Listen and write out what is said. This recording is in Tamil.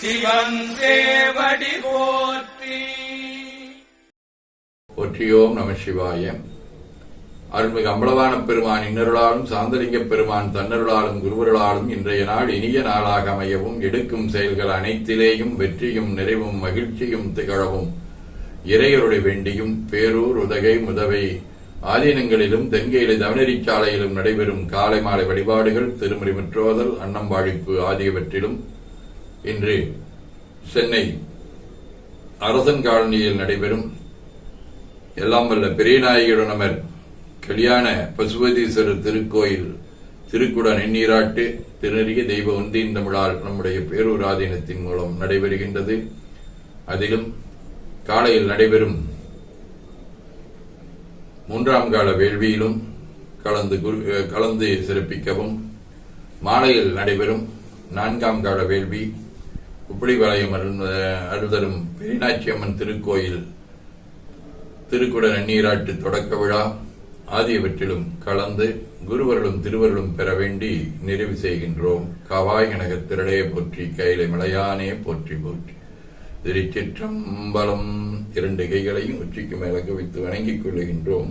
சிவன் சேவடி போற்றி. ஒற்றியோம் நம சிவாய. அருள்மிகு அம்பளவான பெருமான் இன்னருளாலும் சாந்தலிங்க பெருமான் தன்னருளாலும் குருவருளாலும் இன்றைய நாள் இனிய நாளாக அமையவும் எடுக்கும் செயல்கள் அனைத்திலேயும் வெற்றியும் நிறைவும் மகிழ்ச்சியும் திகழவும். இறையருடைய வேண்டியும் பேரூர் உதகை முதவை ஆதீனங்களிலும் தென்கையில தவனரிச் சாலையிலும் நடைபெறும் காலை மாலை வழிபாடுகள் திருமுறை முற்றோதல் அன்னம்பாழிப்பு ஆகியவற்றிலும் இன்று சென்னை அரசன் காலனியில் நடைபெறும் எல்லாம் வல்ல பெரியநாயகியுடனமர் கல்யாண பசுபதீஸ்வரர் திருக்கோயில் திருக்குட நெண்ணீராட்டு திருநெறிய தெய்வ ஒன்றின் தமிழால் நம்முடைய பேரூராதீனத்தின் மூலம் நடைபெறுகின்றது. அதிலும் காலையில் நடைபெறும் மூன்றாம் கால வேள்வியிலும் கலந்து கலந்து சிறப்பிக்கவும் மாலையில் நடைபெறும் நான்காம் கால வேள்வி உப்படிபாளையம் அருள் அருள்தரும் பெரியநாச்சியம்மன் திருக்கோயில் திருக்குட நன்னீராட்டு தொடக்க விழா ஆகியவற்றிலும் கலந்து குருவர்களும் திருவருளும் பெற வேண்டி நிறைவு செய்கின்றோம். கவாய் கனக திரளைய போற்றி கைலை மலையானே போற்றி போற்றி. திருச்சிற்றம்பலம் இரண்டு கைகளையும் உச்சிக்கு மேலக வைத்து வணங்கிக் கொள்ளுகின்றோம்.